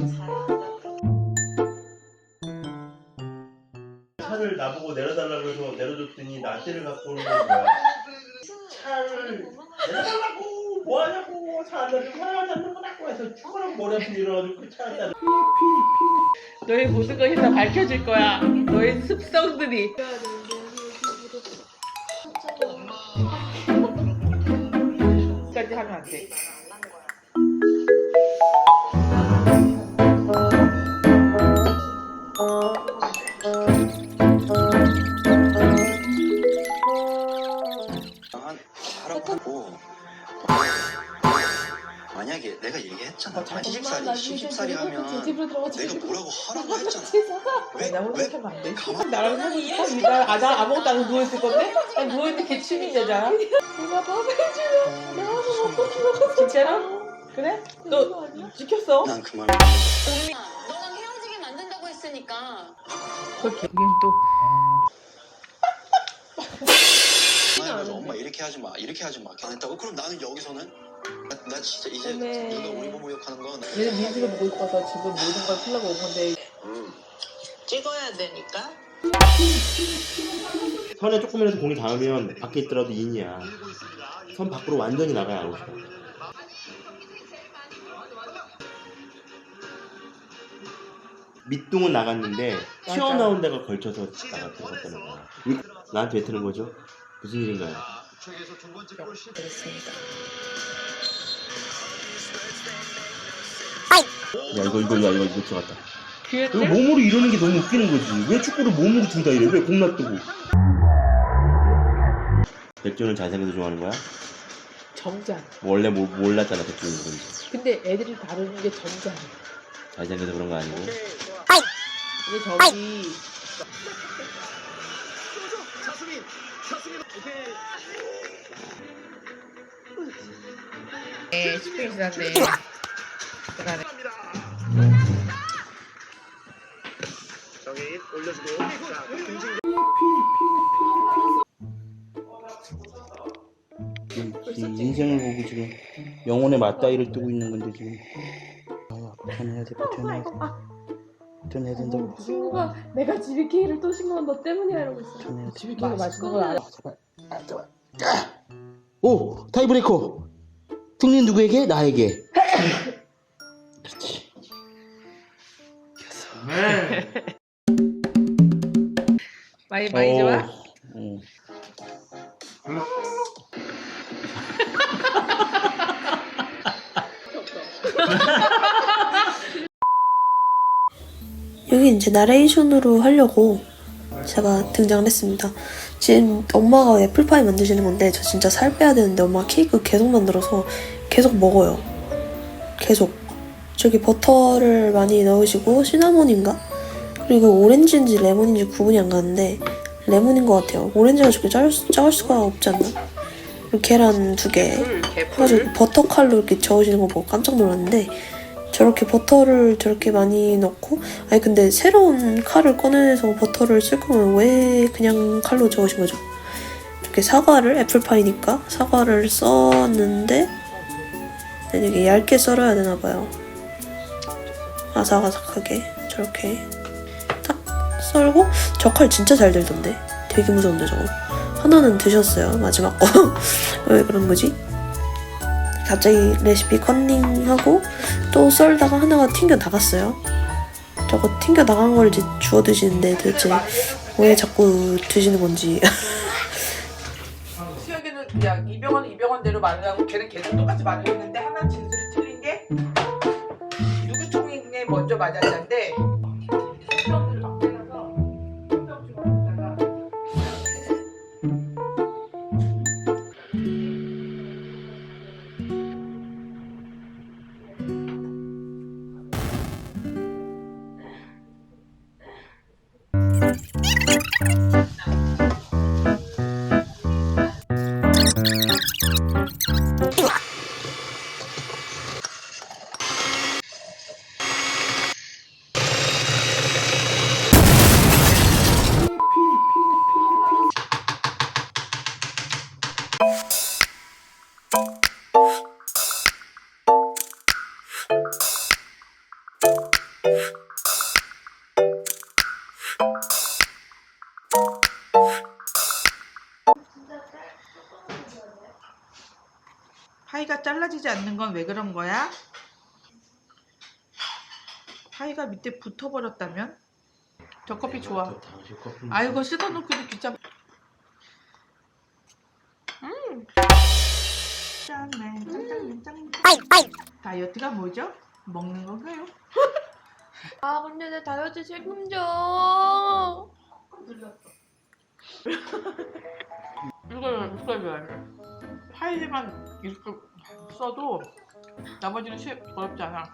잘한다. 차를 나보고 내려달라고 해서 내려줬더니 나한테를 갖고 오는 거야. 차를 내려달라고 뭐하냐고 차 안 내려주고 사람 잡는 거라고 해서 죽으라고 머리 아프게 일어나서 그 차를 다 너의 모든 것이 다 밝혀질 거야. 너의 습성들이. 엄마 까지 하면 안 돼. 만약에 내가 얘기했잖아 한 20살이 20살이 하면 내가 뭐라고 하라고 했잖아 왜, 나 혼자 왜 살면 안 돼. 가만 나랑 살고 싶어? 나, 아, 나 아무것도 안 하고 누워있을 건데? 아니, 누워있는 게 취미 여자야. 누가 밥 해주면 나와서 먹고 죽어. 진짜로? 그래? 너 지켰어? 난 그만 너랑 헤어지게 만든다고 했으니까 그렇게. 또. 엄마 이렇게 하지 마 이렇게 하지 마 했다고 그럼 나는 여기서는 나, 나 진짜 이제 어메. 네가 우리 부모 욕하는 건 얘는 민지를 보고 싶어서 지금 모든 걸 풀려고 온 건데. 찍어야 되니까. 선에 조금이라도 공이 닿으면 밖에 있더라도 인이야. 선 밖으로 완전히 나가야 아웃이야. 밑둥은 나갔는데. 튀어나온 데가 걸쳐서 나가 들어갔다는 거야. 이- 나한테 왜 트는 거죠? 무슨 일인가요? 그렇습니다. 야 이거 이거 야 이거 이거 들어갔다. 이거 그랬대? 몸으로 이러는 게 너무 웃기는 거지. 왜 축구를 몸으로 둔다 이래? 왜공 놔두고? 백조는 잘생겨서 좋아하는 거야? 정장. 원래 뭐, 몰랐잖아 백조는 그런지. 근데 애들이 다루는 게 정장이야. 잘생겨서 그런 거 아니고. 이게 저기 네, 10분이 지났네. 그다음에 지금 인생을 보고 지금 영혼의 맞다이를 뜨고 있는 건데 지금. 아, 버텨내야 돼 버텨내야 돼. 버텨내야 된다고 친구가 내가 GBK를 또 신고한 너 때문이야 이러고 있어. 버텨내야 돼. 집이키가 맛있는 걸 알아. 아, 제발. 아, 제발. 아! 오 타이브레이커. 승리는 누구에게? 나에게. 그렇지 많이 많이 좋아? 어, 어. 여기 이제 나레이션으로 하려고 제가 등장을 했습니다. 지금 엄마가 애플파이 만드시는 건데 저 진짜 살 빼야 되는데 엄마가 케이크 계속 만들어서 계속 먹어요. 계속. 저기 버터를 많이 넣으시고 시나몬인가? 그리고 오렌지인지 레몬인지 구분이 안 가는데 레몬인 것 같아요. 오렌지가 저렇게 수- 작을 수가 없지 않나? 계란 두 개. 개풀. 버터 칼로 이렇게 저으시는 거 보고 깜짝 놀랐는데 저렇게 버터를 저렇게 많이 넣고 아니 근데 새로운 칼을 꺼내서 버터를 쓸 거면 왜 그냥 칼로 저으신 거죠? 이렇게 사과를 애플파이니까 사과를 썼는데 되게 얇게 썰어야 되나 봐요. 아삭아삭하게 저렇게 딱 썰고 저 칼 진짜 잘 들던데 되게 무서운데 저거 하나는 드셨어요 마지막 거 왜 그런 거지? 갑자기 레시피 컨닝하고 또 썰다가 하나가 튕겨 나갔어요. 저거 튕겨 나간 걸 이제 주워 드시는데 도대체 왜 자꾸 드시는 건지. 수혁이는 그냥 이병헌은 이병헌대로 마늘하고 걔는 걔도 똑같이 마늘 했는데 하나 진술이 틀린 게 누구 총에 먼저 맞았는데 파이가 잘라지지 않는 건 왜 그런 거야? 파이가 밑에 붙어버렸다면? 저 커피 좋아. 저 당신 커피 아이고 씻어놓기도 귀찮. 음. 짠맨 짠짠맨 짠. 다이어트가 뭐죠? 먹는 건가요? 아 근데 내 다이어트 책임져. 이걸 이걸 줘야 돼. 파이만 이렇게 써도 나머지는 쉽 어렵지 않아.